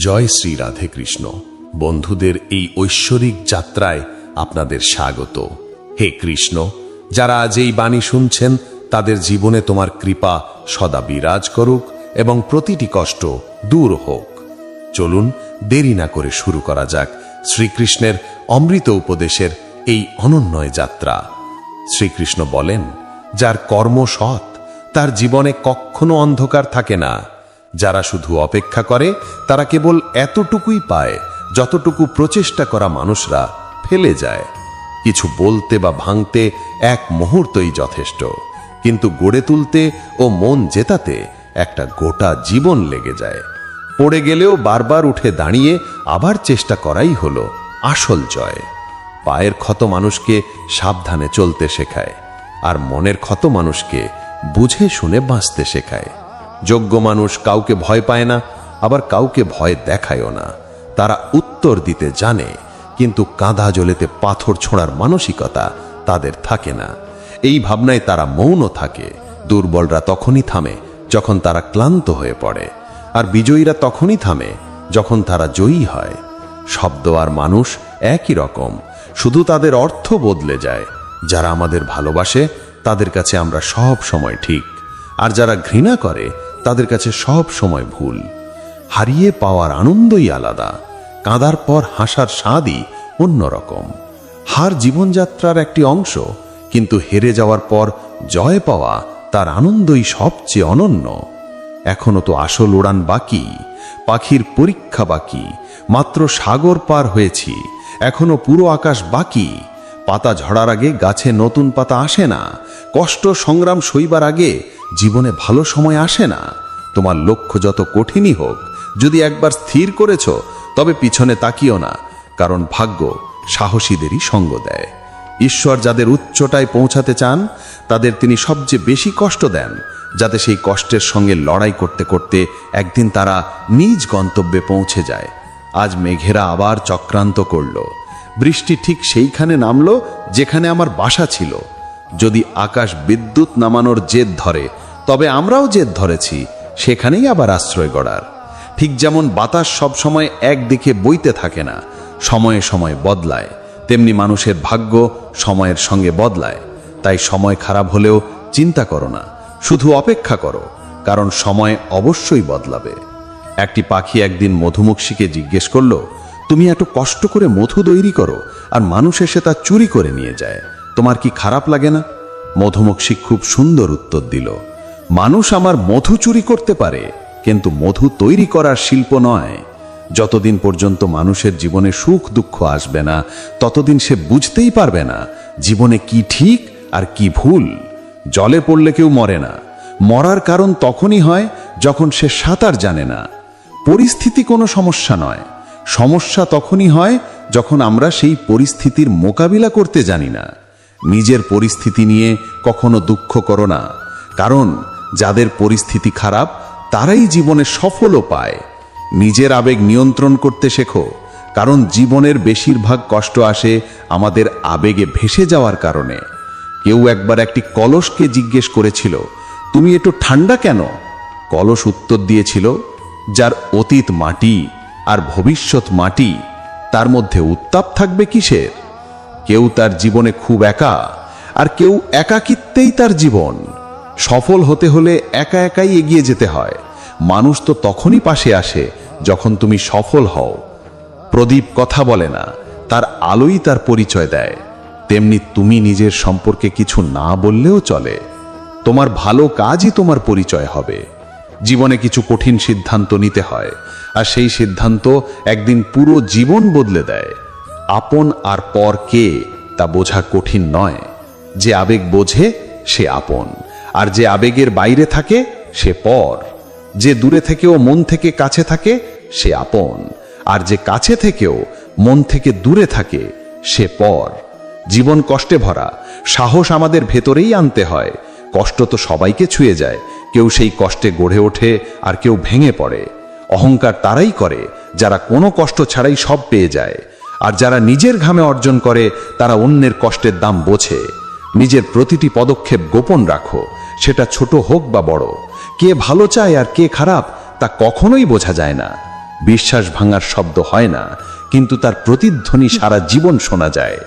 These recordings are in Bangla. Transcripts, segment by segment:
জয় শ্রী রাধে কৃষ্ণ। বন্ধুদের এই ঐশ্বরিক যাত্রায় আপনাদের স্বাগত। হে কৃষ্ণ, যারা আজ এই বাণী শুনছেন, তাদের জীবনে তোমার কৃপা সদা বিরাজ করুক এবং প্রতিটি কষ্ট দূর হোক। চলুন দেরি না করে শুরু করা যাক শ্রীকৃষ্ণের অমৃত উপদেশের এই অনন্যয় যাত্রা। শ্রীকৃষ্ণ বলেন, যার কর্ম সৎ, তার জীবনে কখনো অন্ধকার থাকে না। যারা শুধু অপেক্ষা করে, তারা কেবল এতটুকুই পায় যতটুকু প্রচেষ্টা করা মানুষরা ফেলে যায়। কিছু বলতে বা ভাঙতে এক মুহূর্তই যথেষ্ট, কিন্তু গড়ে তুলতে ও মন জেতাতে একটা গোটা জীবন লেগে যায়। পড়ে গেলেও বারবার উঠে দাঁড়িয়ে আবার চেষ্টা করাই হলো আসল জয়। পায়ের ক্ষত মানুষকে সাবধানে চলতে শেখায়, আর মনের ক্ষত মানুষকে বুঝে শুনে বাঁচতে শেখায়। যোগ্য মানুষ কাউকে ভয় পায় না, আবার কাউকে ভয় দেখায়ও না। তারা উত্তর দিতে জানে, কিন্তু কাঁধা জ্বলেতে পাথর ছোঁড়ার মানসিকতা তাদের থাকে না। এই ভাবনায় তারা মৌন থাকে। দুর্বলরা তখনই থামে যখন তারা ক্লান্ত হয়ে পড়ে, আর বিজয়ীরা তখনই থামে যখন তারা জয়ী হয়। শব্দ আর মানুষ একই রকম, শুধু তাদের অর্থ বদলে যায়। যারা আমাদের ভালোবাসে, তাদের কাছে আমরা সব সময় ঠিক। আর যারা ঘৃণা করে তাদের কাছে সব সময় ভুল। হারিয়ে পাওয়ার আনন্দই আলাদা। কাঁদার পর হাসার স্বাদই অন্যরকম হার জীবনযাত্রার একটি অংশ, কিন্তু হেরে যাওয়ার পর জয় পাওয়া তার আনন্দই সবচেয়ে অনন্য। এখনও তো আসল উড়ান বাকি, পাখির পরীক্ষা বাকি, মাত্র সাগর পার হয়েছি, এখনও পুরো আকাশ বাকি। পাতা ঝড়ার আগে গাছে নতুন পাতা আসে না। কষ্ট সংগ্রাম সইবার আগে জীবনে ভালো সময় আসে না। তোমার লক্ষ্য যত কঠিনই হোক, যদি একবার স্থির করেছ, তবে পিছনে তাকিও না, কারণ ভাগ্য সাহসীদেরই সঙ্গ দেয়। ঈশ্বর যাদের উচ্চটায় পৌঁছাতে চান, তাদের তিনি সবচেয়ে বেশি কষ্ট দেন, যাতে সেই কষ্টের সঙ্গে লড়াই করতে করতে একদিন তারা নিজ গন্তব্যে পৌঁছে যায়। আজ মেঘেরা আবার চক্রান্ত করল। বৃষ্টি ঠিক সেইখানে নামলো যেখানে আমার বাসা ছিল। যদি আকাশ বিদ্যুৎ নামানোর জেদ ধরে, তবে আমরাও জেদ ধরেছি, সেখানেই আবার আশ্রয় গড়ার। ঠিক যেমন বাতাস সব সময় একদিকে বইতে থাকে না, সময়ে সময় বদলায়, তেমনি মানুষের ভাগ্য সময়ের সঙ্গে বদলায়। তাই সময় খারাপ হলেও চিন্তা করো না, শুধু অপেক্ষা করো, কারণ সময় অবশ্যই বদলাবে। একটি পাখি একদিন মধুমক্ষীকে জিজ্ঞেস করল তুমি এত কষ্ট করে মধু তৈরি করো আর মানুষ এসে তা চুরি করে নিয়ে যায়। তোমার কি খারাপ লাগে না? মধুমক্ষী খুব সুন্দর উত্তর দিল। মানুষ আমার মধু চুরি করতে পারে, কিন্তু মধু তৈরি করার শিল্প নয়। যতদিন পর্যন্ত মানুষের জীবনে সুখ দুঃখ আসবে না, ততদিন সে বুঝতেই পারবে না জীবনে কি ঠিক আর কি ভুল। জলে পড়লে কেউ মরে না। মরার কারণ তখনই হয় যখন সে সাঁতার জানে না। পরিস্থিতি কোনো সমস্যা নয়। সমস্যা তখনই হয় যখন আমরা সেই পরিস্থিতির মোকাবিলা করতে জানি না। নিজের পরিস্থিতি নিয়ে কখনো দুঃখ করো না। কারণ যাদের পরিস্থিতি খারাপ, তারাই জীবনে সফলও পায়। নিজের আবেগ নিয়ন্ত্রণ করতে শেখো, কারণ জীবনের বেশিরভাগ কষ্ট আসে আমাদের আবেগে ভেসে যাওয়ার কারণে। কেউ একবার একটি কলসকে জিজ্ঞেস করেছিল, তুমি একটু ঠান্ডা কেন? কলস উত্তর দিয়েছিল, যার অতীত মাটি আর ভবিষ্যৎ মাটি তার মধ্যে উত্তাপ থাকবে কিসের? কেউ তার জীবনে খুব একা, আর কেউ একাকিত্বেই তার জীবন। সফল হতে হলে একা একাই এগিয়ে যেতে হয়। মানুষ তো তখনই পাশে আসে যখন তুমি সফল হও। প্রদীপ কথা বলে না, তার আলোই তার পরিচয় দেয়। তেমনি তুমি নিজের সম্পর্কে কিছু না বললেও চলে। তোমার ভালো কাজই তোমার পরিচয় হবে। জীবনে কিছু কঠিন সিদ্ধান্ত নিতে হয় আর সেই সিদ্ধান্ত একদিন পুরো জীবন বদলে দেয়। আপন আর পর কে তা বোঝা কঠিন নয়। যে আবেগ বোঝে, সে আপন। আর যে আবেগের বাইরে থাকে, সে পর। যে দূরে থেকেও মন থেকে কাছে থাকে, সে আপন। আর যে কাছে থেকেও মন থেকে দূরে থাকে, সে পর। জীবন কষ্টে ভরা, সাহস আমাদের ভেতরেই আনতে হয়। কষ্ট তো সবাইকে ছুঁয়ে যায়, কেউ সেই কষ্টে গড়ে ওঠে আর কেউ ভেঙে পড়ে। অহংকার তারাই করে, যারা কোনো কষ্ট ছাড়াই সব পেয়ে যায়। আর যারা নিজের ঘামে অর্জন করে, তারা অন্যের কষ্টের দাম বোঝে। নিজের প্রতিটি পদক্ষেপ গোপন রাখো, সেটা ছোট হোক বা বড়। কে ভালো চায় আর কে খারাপ, তা কখনোই বোঝা যায় না। বিশ্বাস ভাঙার শব্দ হয় না, কিন্তু তার প্রতিধ্বনি সারা জীবন শোনা যায়।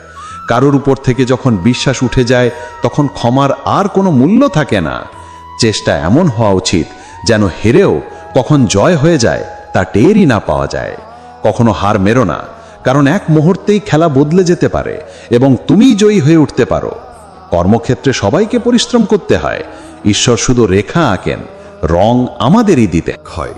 কারোর উপর থেকে যখন বিশ্বাস উঠে যায়, তখন ক্ষমার আর কোনো মূল্য থাকে না। চেষ্টা এমন হওয়া উচিত যেন হেরেও কখন জয় হয়ে যায়, তা টেরই না পাওয়া যায়। কখনো হার মেরো না, কারণ এক মুহূর্তেই খেলা বদলে যেতে পারে এবং তুমি জয়ী হয়ে উঠতে পারো। কর্মক্ষেত্রে সবাইকে পরিশ্রম করতে হয়। ঈশ্বর শুধু রেখা আঁকেন, রং আমাদেরই দিতে হয়।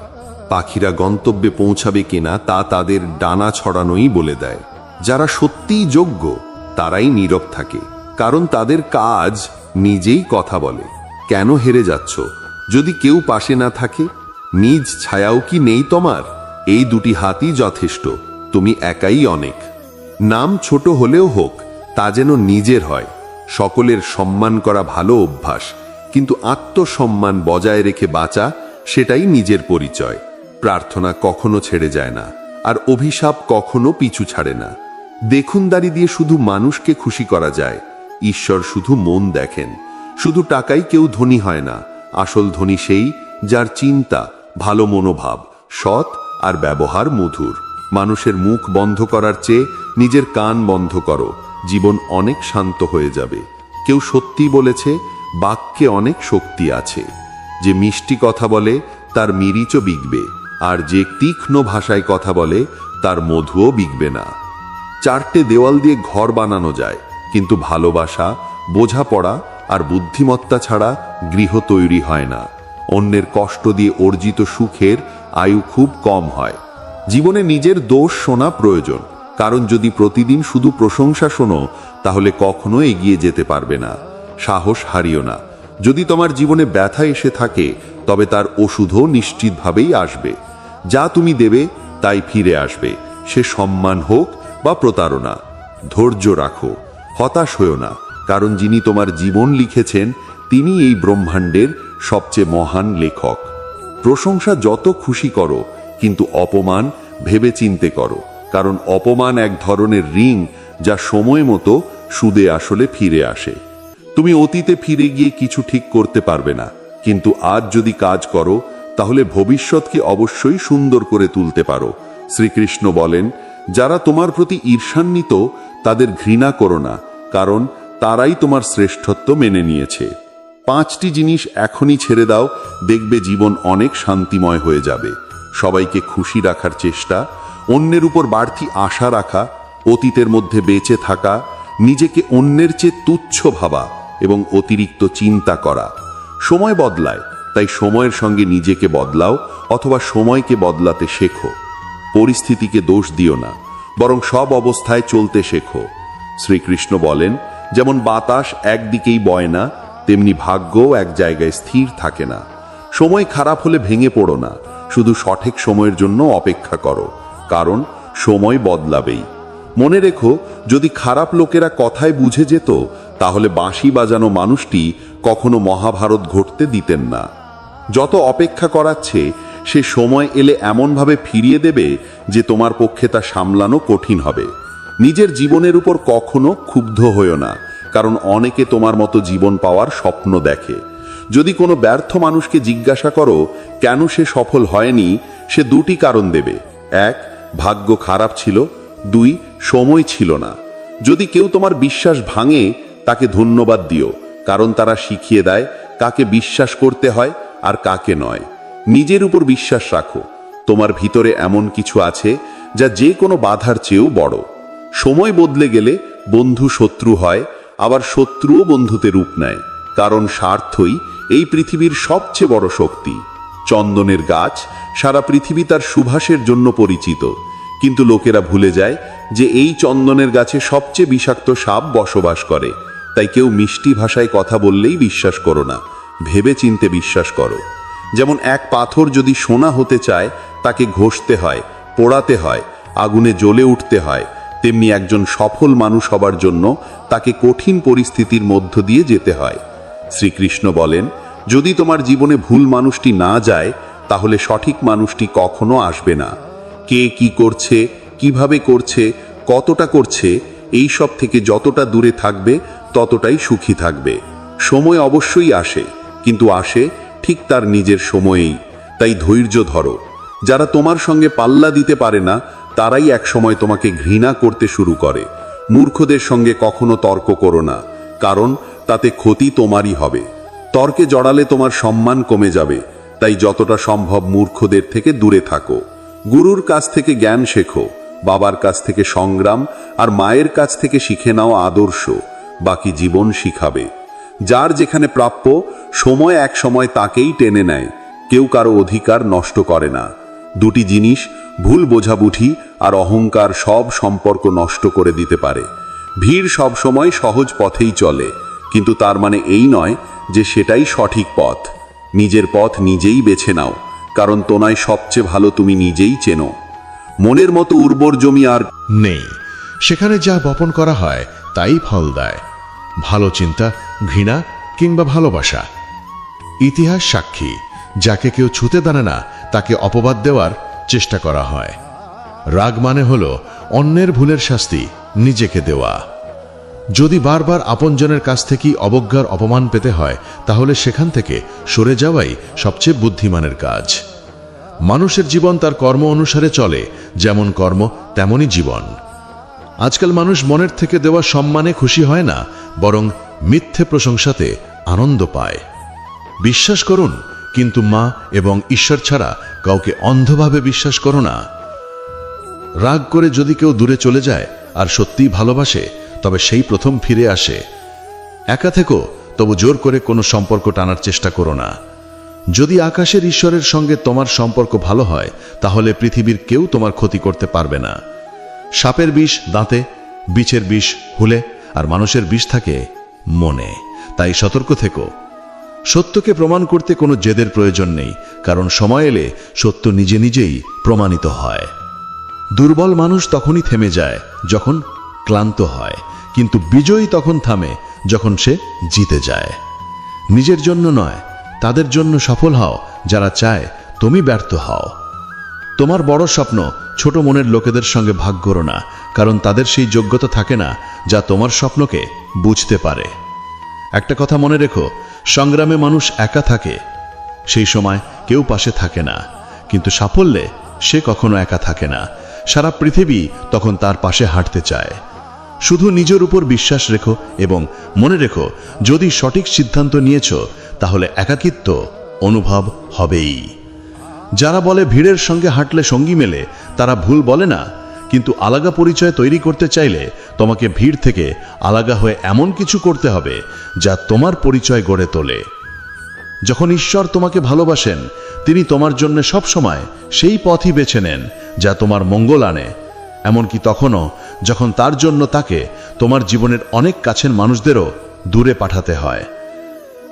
পাখিরা গন্তব্যে পৌঁছাবে কিনা, তা তাদের ডানা ছড়ানোই বলে দেয়। যারা সত্যিই যোগ্য, তারাই নীরব থাকে, কারণ তাদের কাজ নিজেই কথা বলে। কেন হেরে যাচ্ছ? যদি কেউ পাশে না থাকে, নিজ ছায়াও কি নেই তোমার? এই দুটি হাতই যথেষ্ট, তুমি একাই অনেক। নাম ছোট হলেও হোক, তা যেন নিজের হয়। সকলের সম্মান করা ভালো অভ্যাস, কিন্তু আত্মসম্মান বজায় রেখে বাঁচা, সেটাই নিজের পরিচয়। প্রার্থনা কখনো ছেড়ে যায় না, আর অভিশাপ কখনো পিছু ছাড়ে না। দেখুন দেখুনদারি দিয়ে শুধু মানুষকে খুশি করা যায়, ঈশ্বর শুধু মন দেখেন, শুধু টাকাই কেউ ধনী হয় না। আসল ধনী সেই যার চিন্তা, ভালো মনোভাব, সৎ আর ব্যবহার মধুর। মানুষের মুখ বন্ধ করার চেয়ে নিজের কান বন্ধ করো, জীবন অনেক শান্ত হয়ে যাবে। কেউ সত্যি বলেছে, বাক্যে অনেক শক্তি আছে। যে মিষ্টি কথা বলে, তার মিরিচও বিকবে আর যে তীক্ষ্ণ ভাষায় কথা বলে, তার মধুও বিকবে না। চারটে দেওয়াল দিয়ে ঘর বানানো যায়, কিন্তু ভালোবাসা, বোঝাপড়া আর বুদ্ধিমত্তা ছাড়া গৃহ তৈরি হয় না। অন্যের কষ্ট দিয়ে অর্জিত সুখের আয়ু খুব কম হয়। জীবনে নিজের দোষ শোনা প্রয়োজন। কারণ যদি প্রতিদিন শুধু প্রশংসা শোনো, তাহলে কখনো এগিয়ে যেতে পারবে না। সাহস হারিও না। যদি তোমার জীবনে ব্যথা এসে থাকে, তবে তার ওষুধও নিশ্চিতভাবেই আসবে। যা তুমি দেবে, তাই ফিরে আসবে। সে সম্মান হোক বা প্রতারণা। ধৈর্য রাখো। হতাশ হয়েও না। কারণ যিনি তোমার জীবন লিখেছেন, তিনি এই ব্রহ্মাণ্ডের সবচেয়ে মহান লেখক। প্রশংসা যত খুশি করো, কিন্তু অপমান ভেবে চিনতে করো, কারণ অপমান এক ধরনের রিং যা সময় মতো সুদে আসলে ফিরে আসে। তুমি অতীতে ফিরে গিয়ে কিছু ঠিক করতে পারবে না, কিন্তু আজ যদি কাজ করো, তাহলে ভবিষ্যৎকে অবশ্যই সুন্দর করে তুলতে পারো। শ্রীকৃষ্ণ বলেন, যারা তোমার প্রতি ঈর্ষান্বিত, তাদের ঘৃণা করো না, কারণ তারাই তোমার শ্রেষ্ঠত্ব মেনে নিয়েছে। পাঁচটি জিনিস এখনই ছেড়ে দাও, দেখবে জীবন অনেক শান্তিময় হয়ে যাবে। সবাইকে খুশি রাখার চেষ্টা, অন্যের উপর বাড়তি আশা রাখা, অতীতের মধ্যে বেঁচে থাকা, নিজেকে অন্যের চেয়ে তুচ্ছ ভাবা এবং অতিরিক্ত চিন্তা করা। সময় বদলায়, তাই সময়ের সঙ্গে নিজেকে বদলাও অথবা সময়কে বদলাতে শেখো। পরিস্থিতিকে দোষ দিও না, বরং সব অবস্থায় চলতে শেখো। শ্রীকৃষ্ণ বলেন যেমন বাতাস একদিকেই বয় না, তেমনি ভাগ্যও এক জায়গায় স্থির থাকে না। সময় খারাপ হলে ভেঙে পড়ো না, শুধু সঠিক সময়ের জন্য অপেক্ষা করো, কারণ সময় বদলাবেই। মনে রেখো, যদি খারাপ লোকেরা কথায় বুঝে যেত, তাহলে বাঁশি বাজানো মানুষটি কখনো মহাভারত ঘটতে দিতেন না। যত অপেক্ষা করাচ্ছে, সে সময় এলে এমনভাবে ফিরিয়ে দেবে যে তোমার পক্ষে তা সামলানো কঠিন হবে। নিজের জীবনের উপর কখনো ক্ষুব্ধ হয়েও না, কারণ অনেকে তোমার মতো জীবন পাওয়ার স্বপ্ন দেখে। যদি কোনো ব্যর্থ মানুষকে জিজ্ঞাসা করো, কেন সে সফল হয়নি, সে দুটি কারণ দেবে। এক, ভাগ্য খারাপ ছিল। দুই, সময় ছিল না। যদি কেউ তোমার বিশ্বাস ভাঙে, তাকে ধন্যবাদ দিও, কারণ তারা শিখিয়ে দেয় কাকে বিশ্বাস করতে হয় আর কাকে নয়। নিজের উপর বিশ্বাস রাখো। তোমার ভিতরে এমন কিছু আছে, যা যে কোনো বাধার চেয়েও বড়। সময় বদলে গেলে বন্ধু শত্রু হয়, আবার শত্রুও বন্ধুতে রূপ নেয়, কারণ স্বার্থই এই পৃথিবীর সবচেয়ে বড় শক্তি। চন্দনের গাছ সারা পৃথিবী তার সুভাষের জন্য পরিচিত, কিন্তু লোকেরা ভুলে যায় যে এই চন্দনের গাছে সবচেয়ে বিষাক্ত সাপ বসবাস করে, তাই কেউ মিষ্টি ভাষায় কথা বললেই বিশ্বাস করো না ভেবে চিনতে বিশ্বাস করো। যেমন এক পাথর যদি সোনা হতে চায়, তাকে ঘষতে হয়, পোড়াতে হয়, আগুনে জ্বলে উঠতে হয় তেমনি একজন সফল মানুষ হবার জন্য তাকে কঠিন পরিস্থিতির মধ্য দিয়ে যেতে হয়। শ্রীকৃষ্ণ বলেন, যদি তোমার জীবনে ভুল মানুষটি না যায়, তাহলে সঠিক মানুষটি কখনো আসবে না। কে কি করছে, কীভাবে করছে, কতটা করছে, এই সব থেকে যতটা দূরে থাকবে, ততটাই সুখী থাকবে। সময় অবশ্যই আসে, কিন্তু আসে ঠিক তার নিজের সময়েই। তাই ধৈর্য ধরো। যারা তোমার সঙ্গে পাল্লা দিতে পারে না তারাই একসময় তোমাকে ঘৃণা করতে শুরু করে। মূর্খদের সঙ্গে কখনো তর্ক করো না, কারণ তাতে ক্ষতি তোমারই হবে। তর্কে জড়ালে তোমার সম্মান কমে যাবে, তাই যতটা সম্ভব মূর্খদের থেকে দূরে থাকো। গুরুর কাছ থেকে জ্ঞান শেখো, বাবার কাছ থেকে সংগ্রাম আর মায়ের কাছ থেকে শিখে নাও আদর্শ, বাকি জীবন শিখাবে। যার যেখানে প্রাপ্য, সময় এক সময় তাকেই টেনে নেয়, কেউ কারও অধিকার নষ্ট করে না। দুটি জিনিস ভুল বোঝাবুঝি আর অহংকার সব সম্পর্ক নষ্ট করে দিতে পারে। ভিড় সব সময় সহজ পথেই চলে, কিন্তু তার মানে এই নয় যে সেটাই সঠিক পথ। নিজের পথ নিজেই বেছে নাও, কারণ তোনায় সবচেয়ে ভালো তুমি নিজেই চেনো। মনের মতো উর্বর জমি আর নেই। সেখানে যা বপন করা হয়, তাই ফল দেয়। ভালো চিন্তা, ঘৃণা কিংবা ভালোবাসা। ইতিহাস সাক্ষী, যাকে কেউ ছুতে দানে না তাকে অপবাদ দেওয়ার চেষ্টা করা হয়। রাগ মানে হল, অন্যের ভুলের শাস্তি নিজেকে দেওয়া। যদি বারবার আপনজনের কাছ থেকেই অবজ্ঞার অপমান পেতে হয়, তাহলে সেখান থেকে সরে যাওয়াই সবচেয়ে বুদ্ধিমানের কাজ। মানুষের জীবন তার কর্ম অনুসারে চলে, যেমন কর্ম তেমনই জীবন। আজকাল মানুষ মনের থেকে দেওয়া সম্মানে খুশি হয় না, বরং মিথ্যে প্রশংসাতে আনন্দ পায়। বিশ্বাস করুন কিন্তু মা এবং ঈশ্বর ছাড়া কাউকে অন্ধভাবে বিশ্বাস করো না। রাগ করে যদি কেউ দূরে চলে যায় আর সত্যিই ভালোবাসে, তবে সেই প্রথম ফিরে আসে। একা থেকো, তবু জোর করে কোনো সম্পর্ক টানার চেষ্টা করো না। যদি আকাশের ঈশ্বরের সঙ্গে তোমার সম্পর্ক ভালো হয়, তাহলে পৃথিবীর কেউ তোমার ক্ষতি করতে পারবে না। সাপের বিষ দাঁতে বিচের বিষ হুলে, আর মানুষের বিষ থাকে মনে। তাই সতর্ক থেকো। সত্যকে প্রমাণ করতে কোনো জেদের প্রয়োজন নেই, কারণ সময় এলে সত্য নিজে নিজেই প্রমাণিত হয়। দুর্বল মানুষ তখনই থেমে যায় যখন ক্লান্ত হয়, কিন্তু বিজয়ী তখন থামে যখন সে জিতে যায়। নিজের জন্য নয়, তাদের জন্য সফল হও, যারা চায় তুমি ব্যর্থ হও। তোমার বড় স্বপ্ন ছোট মনের লোকেদের সঙ্গে ভাগ করো না, কারণ তাদের সেই যোগ্যতা থাকে না যা তোমার স্বপ্নকে বুঝতে পারে। একটা কথা মনে রেখো সংগ্রামে মানুষ একা থাকে। সেই সময় কেউ পাশে থাকে না। কিন্তু সাফল্যে সে কখনো একা থাকে না। সারা পৃথিবী তখন তার পাশে হাঁটতে চায়। শুধু নিজের উপর বিশ্বাস রেখো এবং মনে রেখো, যদি সঠিক সিদ্ধান্ত নিয়েছ, তাহলে একাকিত্ব অনুভব হবেই। যারা বলে ভিড়ের সঙ্গে হাঁটলে সঙ্গী মেলে, তারা ভুল বলে না কিন্তু আলাগা পরিচয় তৈরি করতে চাইলে তোমাকে ভিড় থেকে আলাগা হয়ে এমন কিছু করতে হবে যা তোমার পরিচয় গড়ে তোলে। যখন ঈশ্বর তোমাকে ভালোবাসেন, তিনি তোমার জন্য সব সময় সেই পথই বেছে নেন যা তোমার মঙ্গল আনে। এমনকি তখনও যখন তার জন্য তাকে তোমার জীবনের অনেক কাছের মানুষদেরও দূরে পাঠাতে হয়।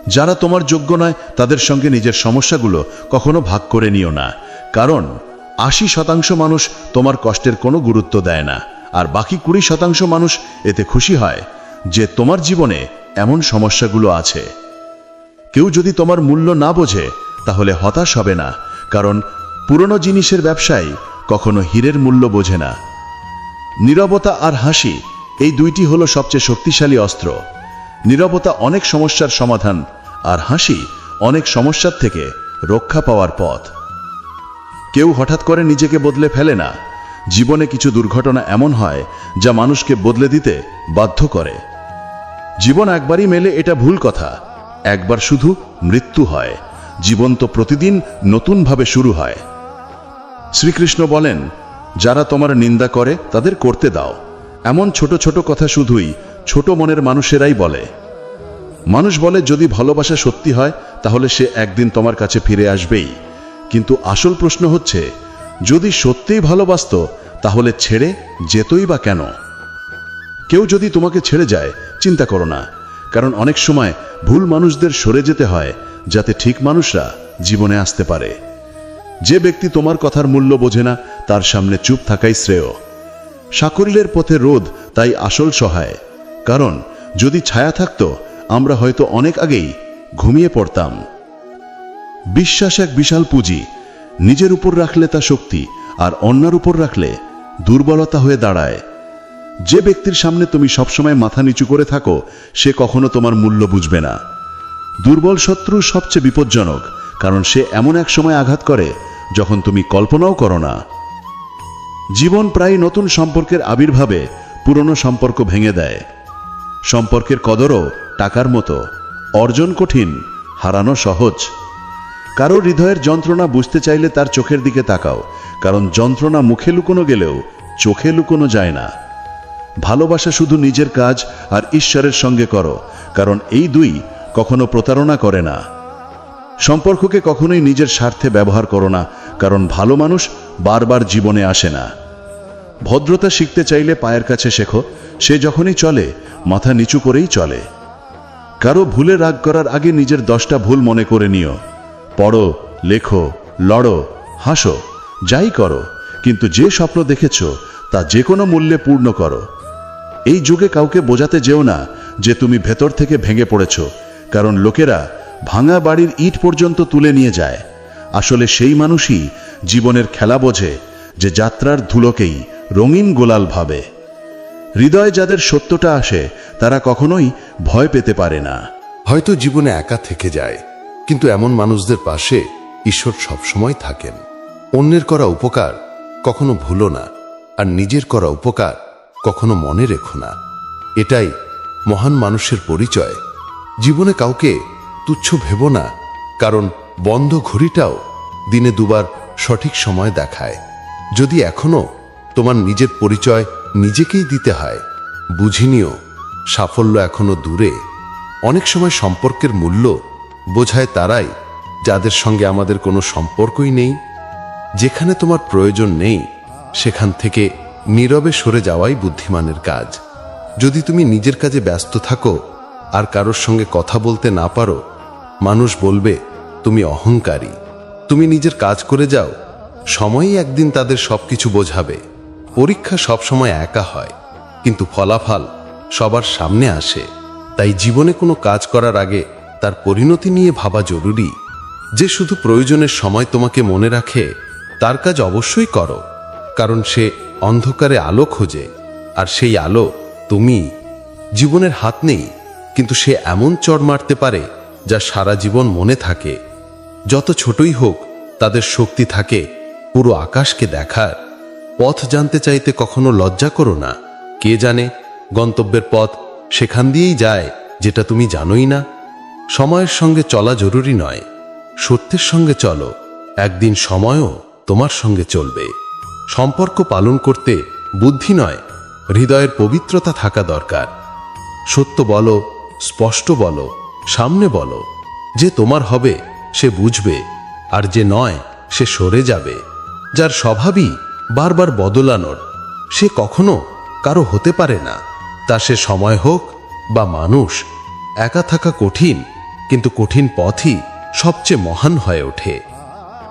যারা তোমার যোগ্য নয়, তাদের সঙ্গে নিজের সমস্যাগুলো কখনো ভাগ করে নিও না। কারণ আশি শতাংশ মানুষ তোমার কষ্টের কোনো গুরুত্ব দেয় না, আর বাকি কুড়ি শতাংশ মানুষ এতে খুশি হয় যে তোমার জীবনে এমন সমস্যাগুলো আছে। কেউ যদি তোমার মূল্য না বোঝে, তাহলে হতাশ হবে না, কারণ পুরনো জিনিসের ব্যবসায়ী কখনো হীরের মূল্য বোঝে না। নীরবতা আর হাসি এই দুইটি হলো সবচেয়ে শক্তিশালী অস্ত্র। নীরবতা অনেক সমস্যার সমাধান, আর হাসি অনেক সমস্যার থেকে রক্ষা পাওয়ার পথ। কেউ হঠাৎ করে নিজেকে বদলে ফেলে না। জীবনে কিছু দুর্ঘটনা এমন হয়, যা মানুষকে বদলে দিতে বাধ্য করে। জীবন একবারই মেলে এটা ভুল কথা। একবার শুধু মৃত্যু হয়। জীবন তো প্রতিদিন নতুনভাবে শুরু হয়। শ্রীকৃষ্ণ বলেন, যারা তোমার নিন্দা করে, তাদের করতে দাও। এমন ছোট ছোট কথা শুধুই ছোট মনের মানুষেরাই বলে। মানুষ বলে, যদি ভালোবাসা সত্যি হয়, তাহলে সে একদিন তোমার কাছে ফিরে আসবেই। কিন্তু আসল প্রশ্ন হচ্ছে, যদি সত্যিই ভালোবাসতো, তাহলে ছেড়ে যেতই বা কেন? কেউ যদি তোমাকে ছেড়ে যায়, চিন্তা করো না, কারণ অনেক সময় ভুল মানুষদের সরে যেতে হয়, যাতে ঠিক মানুষরা জীবনে আসতে পারে। যে ব্যক্তি তোমার কথার মূল্য বোঝে না, তার সামনে চুপ থাকাই শ্রেয়। সাকল্যের পথে রোদ তাই আসল সহায়। কারণ যদি ছায়া থাকতো, আমরা হয়তো অনেক আগেই ঘুমিয়ে পড়তাম। বিশ্বাস এক বিশাল পুঁজি। নিজের উপর রাখলে তা শক্তি, আর অন্যের উপর রাখলে দুর্বলতা হয়ে দাঁড়ায়। যে ব্যক্তির সামনে তুমি সবসময় মাথা নিচু করে থাকো, সে কখনো তোমার মূল্য বুঝবে না। দুর্বল শত্রু সবচেয়ে বিপজ্জনক, কারণ সে এমন এক সময় আঘাত করে যখন তুমি কল্পনাও করো না। জীবন প্রায় নতুন সম্পর্কের আবির্ভাবে পুরনো সম্পর্ক ভেঙে দেয়। সম্পর্কের কদরও টাকার মতো। অর্জন কঠিন, হারানো সহজ। কারও হৃদয়ের যন্ত্রণা বুঝতে চাইলে তার চোখের দিকে তাকাও, কারণ যন্ত্রণা মুখে লুকোনো গেলেও চোখে লুকোনো যায় না। ভালোবাসা শুধু নিজের কাজ আর ঈশ্বরের সঙ্গে করো, কারণ এই দুই কখনো প্রতারণা করে না। সম্পর্ককে কখনোই নিজের স্বার্থে ব্যবহার করো না, কারণ ভালো মানুষ বারবার জীবনে আসে না। ভদ্রতা শিখতে চাইলে পায়ের কাছে শেখো, সে যখনই চলে, মাথা নিচু করেই চলে। কারও ভুলে রাগ করার আগে নিজের দশটা ভুল মনে করে নিও। পড়ো, লেখো, লড়ো, হাসো, যাই করো, কিন্তু যে স্বপ্ন দেখেছ, তা যে কোনো মূল্যে পূর্ণ করো। এই যুগে কাউকে বোঝাতে যেও না যে তুমি ভেতর থেকে ভেঙে পড়েছ, কারণ লোকেরা ভাঙা বাড়ির ইট পর্যন্ত তুলে নিয়ে যায়। আসলে সেই মানুষই জীবনের খেলা বোঝে, যে যাত্রার ধুলোকেই রঙিন গোলাল ভাবে। হৃদয়ে যাদের সত্যটা আসে, তারা কখনোই ভয় পেতে পারে না। হয়তো জীবনে একা থেকে যায় কিন্তু এমন মানুষদের পাশে ঈশ্বর সবসময় থাকেন। অন্যের করা উপকার কখনো ভুলো না, আর নিজের করা উপকার কখনো মনে রেখো না। এটাই মহান মানুষের পরিচয়। জীবনে কাউকে তুচ্ছ ভেবো না, কারণ বন্ধ ঘড়িটাও দিনে দুবার সঠিক সময় দেখায়। যদি এখনও তোমার নিজের পরিচয় নিজেকেই দিতে হয় বুঝিনিও সাফল্য এখনও দূরে। অনেক সময় সম্পর্কের মূল্য বোঝায় তারাই যাদের সঙ্গে আমাদের কোনো সম্পর্কই নেই, যেখানে তোমার প্রয়োজন নেই, সেখান থেকে নীরবে সরে যাওয়াই বুদ্ধিমানের কাজ। যদি তুমি নিজের কাজে ব্যস্ত থাকো আর কারোর সঙ্গে কথা বলতে না পারো, মানুষ বলবে, তুমি অহংকারী। তুমি নিজের কাজ করে যাও। সময়ই একদিন তাদের সবকিছু বোঝাবে। পরীক্ষা সবসময় একা হয়, কিন্তু ফলাফল সবার সামনে আসে। তাই জীবনে কোনো কাজ করার আগে তার পরিণতি নিয়ে ভাবা জরুরি। যে শুধু প্রয়োজনের সময় তোমাকে মনে রাখে, তার কাজ অবশ্যই করো, কারণ সে অন্ধকারে আলো খোঁজে, আর সেই আলো তুমি। জীবনের হাত নেই, কিন্তু সে এমন চড় মারতে পারে, যা সারা জীবন মনে থাকে। যত ছোটই হোক, তাদের শক্তি থাকে পুরো আকাশকে দেখার। পথ জানতে চাইতে কখনো লজ্জা করো না। কে জানে, গন্তব্যের পথ সেখান দিয়েই যায়, যেটা তুমি জানোই না। সময়ের সঙ্গে চলা জরুরি নয়। সত্যের সঙ্গে চলো। একদিন সময়ও তোমার সঙ্গে চলবে। সম্পর্ক পালন করতে বুদ্ধি নয়, হৃদয়ের পবিত্রতা থাকা দরকার। সত্য বলো, স্পষ্ট বলো, সামনে বলো। যে তোমার হবে, সে বুঝবে, আর যে নয়, সে সরে যাবে। যার স্বভাবই বারবার বদলানোর, সে কখনো কারও হতে পারে না। তা সে সময় হোক বা মানুষ, একা থাকা কঠিন কিন্তু কঠিন পথই সবচেয়ে মহান হয়ে ওঠে।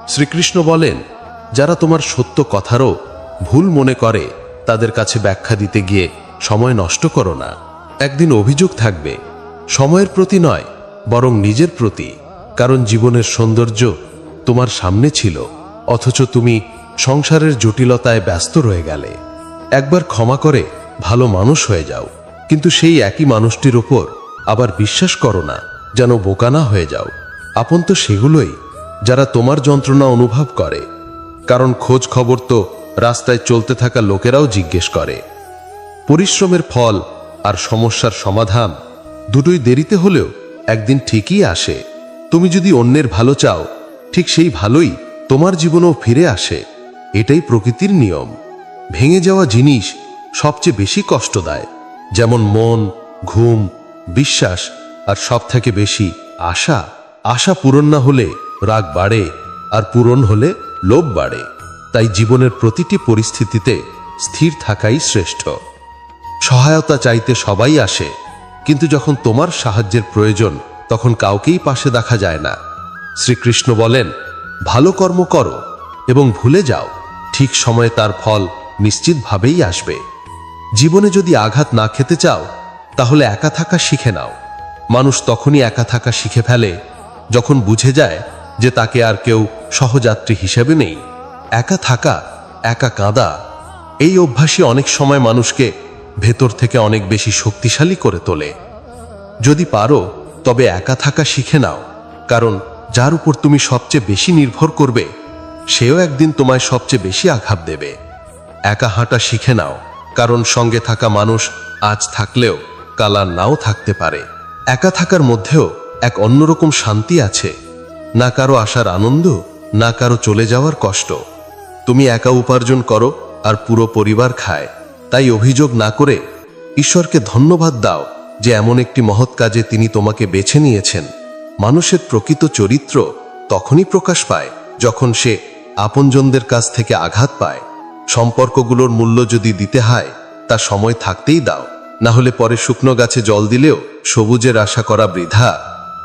শ্রীকৃষ্ণ বলেন, যারা তোমার সত্য কথারও ভুল মনে করে, তাদের কাছে ব্যাখ্যা দিতে গিয়ে সময় নষ্ট করো না। একদিন অভিযোগ থাকবে, সময়ের প্রতি নয়, বরং নিজের প্রতি, কারণ জীবনের সৌন্দর্য তোমার সামনে ছিল, অথচ তুমি সংসারের জটিলতায় ব্যস্ত রয়ে গেলে। একবার ক্ষমা করে ভালো মানুষ হয়ে যাও, কিন্তু সেই একই মানুষটির ওপর আবার বিশ্বাস করো না। যেন বোকানা হয়ে যাও। আপন তো সেগুলোই, যারা তোমার যন্ত্রণা অনুভব করে। কারণ খোঁজ খবর তো রাস্তায় চলতে থাকা লোকেরাও জিজ্ঞেস করে। পরিশ্রমের ফল আর সমস্যার সমাধান দুটোই দেরিতে হলেও একদিন ঠিকই আসে। তুমি যদি অন্যের ভালো চাও, ঠিক সেই ভালোই তোমার জীবনেও ফিরে আসে। এটাই প্রকৃতির নিয়ম। ভেঙে যাওয়া জিনিস সবচেয়ে বেশি কষ্ট দেয় যেমন মন, ঘুম, বিশ্বাস আর সব থেকে বেশি আশা আশা পূরণ না হলে রাগ বাড়ে আর পূরণ হলে লোভ বাড়ে। তাই জীবনের প্রতিটি পরিস্থিতিতে স্থির থাকাই শ্রেষ্ঠ। সহায়তা চাইতে সবাই আসে, কিন্তু যখন তোমার সাহায্যের প্রয়োজন, তখন কাউকেই পাশে দেখা যায় না। শ্রীকৃষ্ণ বলেন, ভালো কর্ম করো এবং ভুলে যাও, ঠিক সময়ে তার ফল নিশ্চিতভাবেই আসবে। জীবনে যদি আঘাত না খেতে চাও, তাহলে একা থাকা শিখে নাও। মানুষ তখনই একা থাকা শিখে ফেলে, যখন বুঝে যায় যে তাকে আর কেউ সহযাত্রী হিসেবে নেই। একা থাকা, একা কাঁদা, এই অভ্যাসই অনেক সময় মানুষকে ভেতর থেকে অনেক বেশি শক্তিশালী করে তোলে। যদি পারো, তবে একা থাকা শিখে নাও, কারণ যার উপর তুমি সবচেয়ে বেশি নির্ভর করবে, সেও একদিন তোমায় সবচেয়ে বেশি আঘাত দেবে। একা হাঁটা শিখে নাও, কারণ সঙ্গে থাকা মানুষ আজ থাকলেও কাল আর নাও থাকতে পারে। একা থাকার মধ্যেও এক অন্যরকম শান্তি আছে। না কারও আসার আনন্দ, না কারও চলে যাওয়ার কষ্ট। তুমি একা উপার্জন করো আর পুরো পরিবার খায়। তাই অভিযোগ না করে ঈশ্বরকে ধন্যবাদ দাও যে এমন একটি মহৎ কাজে তিনি তোমাকে বেছে নিয়েছেন। মানুষের প্রকৃত চরিত্র তখনই প্রকাশ পায় যখন সে আপনজনদের কাছ থেকে আঘাত পায়। সম্পর্কগুলোর মূল্য যদি দিতে হয়, তা সময় থাকতেই দাও। না হলে পরে শুকনো গাছে জল দিলেও সবুজের আশা করা বৃথা।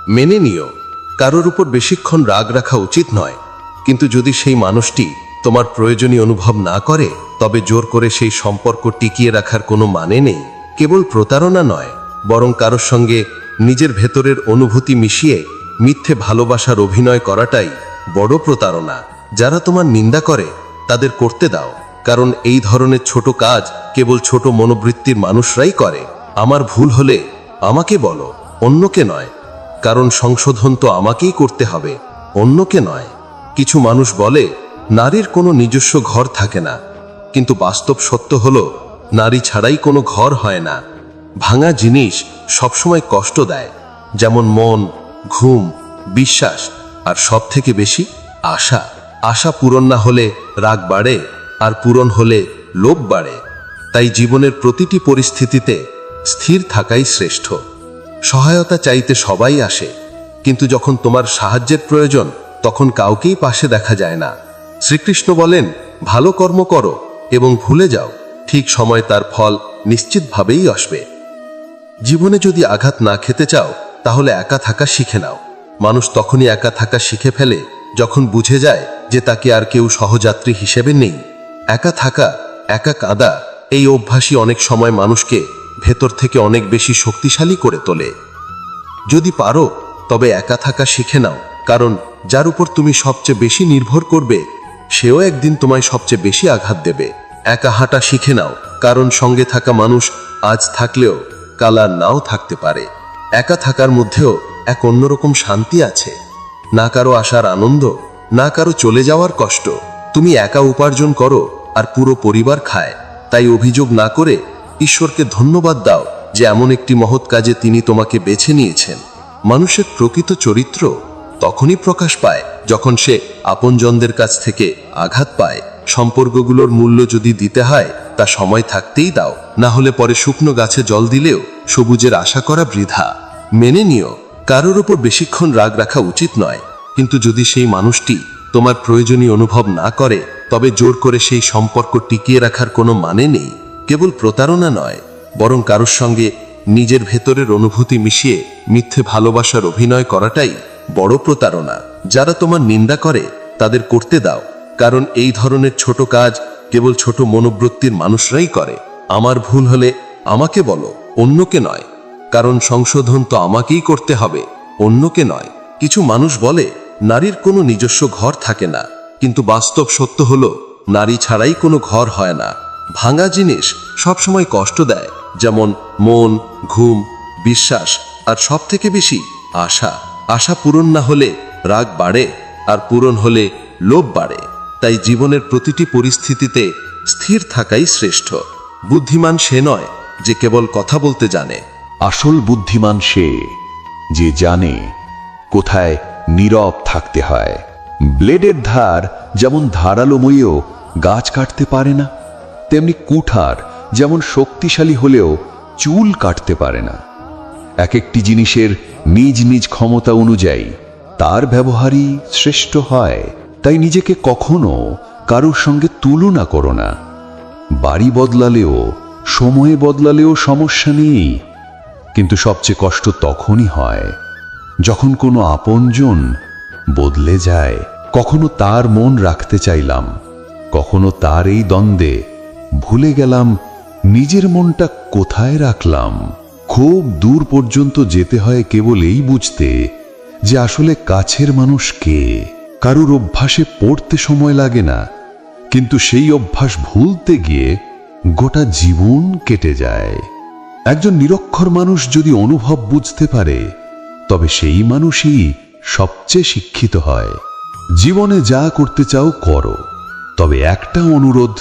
মেনে নিও, কারোর উপর বেশিক্ষণ রাগ রাখা উচিত নয়। কিন্তু যদি সেই মানুষটি তোমার প্রয়োজনীয় অনুভব না করে, তবে জোর করে সেই সম্পর্ক টিকিয়ে রাখার কোনো মানে নেই। কেবল প্রতারণা নয়, বরং কারোর সঙ্গে নিজের ভেতরের অনুভূতি মিশিয়ে মিথ্যে ভালোবাসার অভিনয় করাটাই বড় প্রতারণা। যারা তোমার নিন্দা করে, তাদের করতে দাও। কারণ এই ধরনের ছোট কাজ কেবল ছোট মনোবৃত্তির মানুষরাই করে। আমার ভুল হলে আমাকে বলো, অন্যকে নয়। কারণ সংশোধন তো আমাকেই করতে হবে, অন্যকে নয়। কিছু মানুষ বলে, নারীর কোনো নিজস্ব ঘর থাকে না। কিন্তু বাস্তব সত্য হলো, নারী ছাড়াই কোনো ঘর হয় না। ভাঙা জিনিস সবসময় কষ্ট দেয়, যেমন মন, ঘুম, বিশ্বাস, আর সব থেকে বেশি আশা। আশা পূরণ না হলে রাগ বাড়ে আর পূরণ হলে লোভ বাড়ে। তাই জীবনের প্রতিটি পরিস্থিতিতে স্থির থাকাই শ্রেষ্ঠ। সহায়তা চাইতে সবাই আসে, কিন্তু যখন তোমার সাহায্যের প্রয়োজন, তখন কাউকেই পাশে দেখা যায় না। শ্রীকৃষ্ণ বলেন, ভালো কর্ম করো এবং ভুলে যাও, ঠিক সময় তার ফল নিশ্চিতভাবেই আসবে। জীবনে যদি আঘাত না খেতে চাও, তাহলে একা থাকা শিখে নাও। মানুষ তখনই একা থাকা শিখে ফেলে যখন বুঝে যায় যে তাকে আর কেউ সহযাত্রী হিসেবে নেই। একা থাকা, একা কাঁদা, এই অভ্যাসই অনেক সময় মানুষকে ভেতর থেকে অনেক বেশি শক্তিশালী করে তোলে। যদি পারো, তবে একা থাকা শিখে নাও, কারণ যার উপর তুমি সবচেয়ে বেশি নির্ভর করবে, সেও একদিন তোমায় সবচেয়ে বেশি আঘাত দেবে। একা হাঁটা শিখে নাও, কারণ সঙ্গে থাকা মানুষ আজ থাকলেও কাল নাও থাকতে পারে। একা থাকার মধ্যেও এক অন্যরকম শান্তি আছে। না কারও আসার আনন্দ, না কারও চলে যাওয়ার কষ্ট। তুমি একা উপার্জন করো আর পুরো পরিবার খায়। তাই অভিযোগ না করে ঈশ্বরকে ধন্যবাদ দাও যে এমন একটি মহৎ কাজে তিনি তোমাকে বেছে নিয়েছেন। মানুষের প্রকৃত চরিত্র তখনই প্রকাশ পায় যখন সে আপনজনদের কাছ থেকে আঘাত পায়। সম্পর্কগুলোর মূল্য যদি দিতে হয়, তা সময় থাকতেই দাও। না হলে পরে শুকনো গাছে জল দিলেও সবুজের আশা করা বৃথা। মেনে নিও, কারোর ওপর বেশিক্ষণ রাগ রাখা উচিত নয়। কিন্তু যদি সেই মানুষটি তোমার প্রয়োজনীয় অনুভব না করে তবে জোর করে সেই সম্পর্ক টিকিয়ে রাখার কোনো মানে নেই, কেবল প্রতারণা নয়, বরং কারোর সঙ্গে নিজের ভেতরের অনুভূতি মিশিয়ে মিথ্যে ভালোবাসার অভিনয় করাটাই বড় প্রতারণা। যারা তোমার নিন্দা করে, তাদের করতে দাও, কারণ এই ধরনের ছোট কাজ কেবল ছোট মনোবৃত্তির মানুষরাই করে। আমার ভুল হলে আমাকে বলো, অন্যকে নয়, কারণ সংশোধন তো আমাকেই করতে হবে, অন্যকে নয়। কিছু মানুষ বলে, নারীর কোনো নিজস্ব ঘর থাকে না। কিন্তু বাস্তব সত্য হলো, নারী ছাড়াই কোনো ঘর হয় না। ভাঙা জিনিস সবসময় কষ্ট দেয়, যেমন মন, ঘুম, বিশ্বাস আর সব থেকে বেশি আশা। আশা পূরণ না হলে রাগ বাড়ে আর পূরণ হলে লোভ বাড়ে। তাই জীবনের প্রতিটি পরিস্থিতিতে স্থির থাকাই শ্রেষ্ঠ। বুদ্ধিমান সে নয় যে কেবল কথা বলতে জানে। আসল বুদ্ধিমান সে যে জানে কোথায় নীরব থাকতে হয়। ব্লেডের ধার যেমন ধারালো মইও গাছ কাটতে পারে না, তেমনি কুঠার যেমন শক্তিশালী হলেও চুল কাটতে পারে না। এক একটি জিনিসের নিজ নিজ ক্ষমতা অনুযায়ী তার ব্যবহারই শ্রেষ্ঠ হয়। তাই নিজেকে কখনো কারোর সঙ্গে তুলনা করো না। বাড়ি বদলালেও, সময়ে বদলালেও সমস্যা নেই। কিন্তু সবচেয়ে কষ্ট তখনই হয় যখন কোনো আপনজন বদলে যায়। কখনো তার মন রাখতে চাইলাম, কখনো তার এই দ্বন্দ্বে। ভুলে গেলাম, নিজের মনটা কোথায় রাখলাম? খুব দূর পর্যন্ত যেতে হয় কেবল এই বুঝতে যে আসলে কাছের মানুষ কে। কারুর অভ্যাসে পড়তে সময় লাগে না, কিন্তু সেই অভ্যাস ভুলতে গিয়ে গোটা জীবন কেটে যায়। একজন নিরক্ষর মানুষ যদি অনুভব বুঝতে পারে, তবে সেই মানুষই সবচেয়ে শিক্ষিত হয়। জীবনে যা করতে চাও করো। তবে একটা অনুরোধ,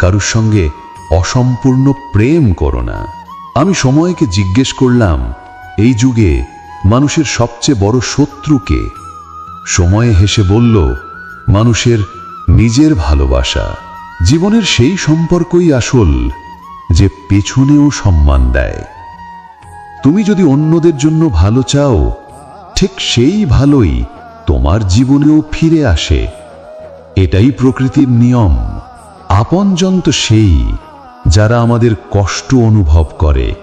কারুর সঙ্গে অসম্পূর্ণ প্রেম করো না। আমি সময়কে জিজ্ঞেস করলাম, এই যুগে মানুষের সবচেয়ে বড় শত্রুকে? সময়ে হেসে বলল, মানুষের নিজের ভালোবাসা। জীবনের সেই সম্পর্কই আসল, যে পেছনেও সম্মান দেয়। তুমি যদি অন্যদের জন্য ভালো চাও ঠিক সেই ভালোই তোমার জীবনেও ফিরে আসে। এটাই প্রকৃতির নিয়ম। আপনজন তো সেই যারা আমাদের কষ্ট অনুভব করে।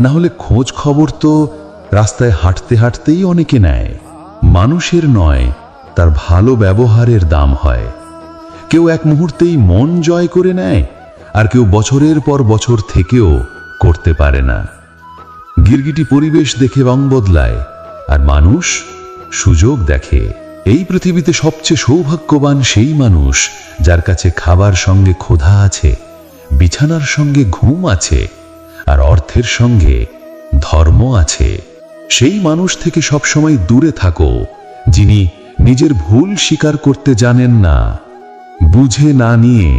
না হলে খোঁজ খবর তো রাস্তায় হাঁটতে হাঁটতেই অনেকে নেয়। মানুষের নয়, তার ভালো ব্যবহারের দাম হয়। কেউ এক মুহূর্তেই মন জয় করে নেয়, আর কেউ বছরের পর বছর থেকেও করতে পারে না। গিরগিটি পরিবেশ দেখে রং বদলায় আর মানুষ সুযোগ দেখে। এই পৃথিবীতে সবচেয়ে সৌভাগ্যবান সেই মানুষ যার কাছে খাবার সঙ্গে ক্ষুধা আছে, বিছানার সঙ্গে ঘুম আছে, আর অর্থের সঙ্গে ধর্ম আছে। সেই মানুষ থেকে সবসময় দূরে থাকো, যিনি নিজের ভুল স্বীকার করতে জানেন না। বুঝে না নিয়ে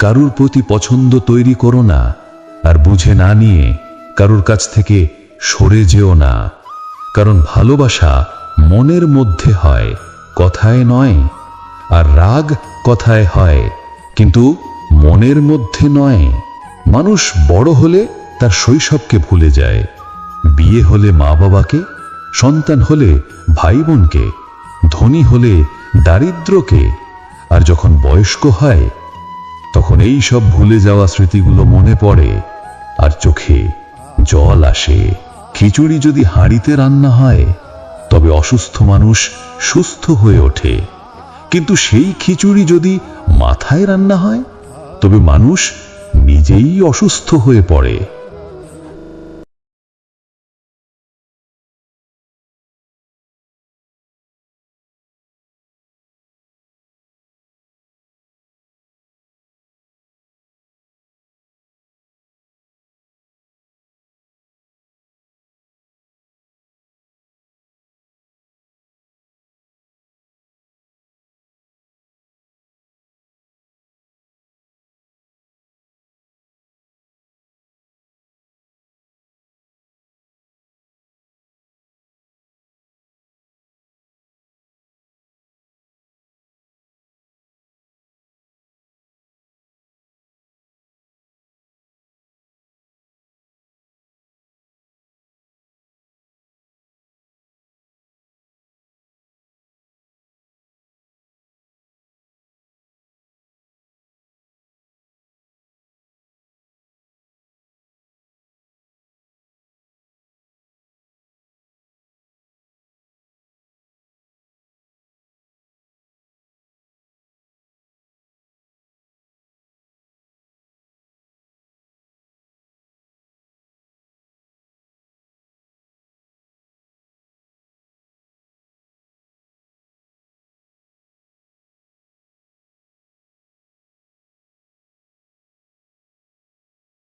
কারুর প্রতি পছন্দ তৈরি করো না, আর বুঝে না নিয়ে কারুর কাছ থেকে সরে যেও না। কারণ ভালোবাসা মনের মধ্যে হয়, কথায় নয়, আর রাগ কথায় হয়, কিন্তু মনের মধ্যে নয়। মানুষ বড় হলে তার শৈশবকে ভুলে যায়, বিয়ে হলে মা বাবাকে সন্তান হলে ভাই বোনকে ধনী হলে দারিদ্রকে, আর যখন বয়স্ক হয়, তখন এই সব ভুলে যাওয়া স্মৃতিগুলো মনে পড়ে, আর চোখে জল আসে। খিচুড়ি যদি হাঁড়িতে রান্না হয়, তবে অসুস্থ মানুষ সুস্থ হয়ে ওঠে। কিন্তু সেই খিচুড়ি যদি মাথায় রান্না হয়, তবে মানুষ নিজেই অসুস্থ হয়ে পড়ে।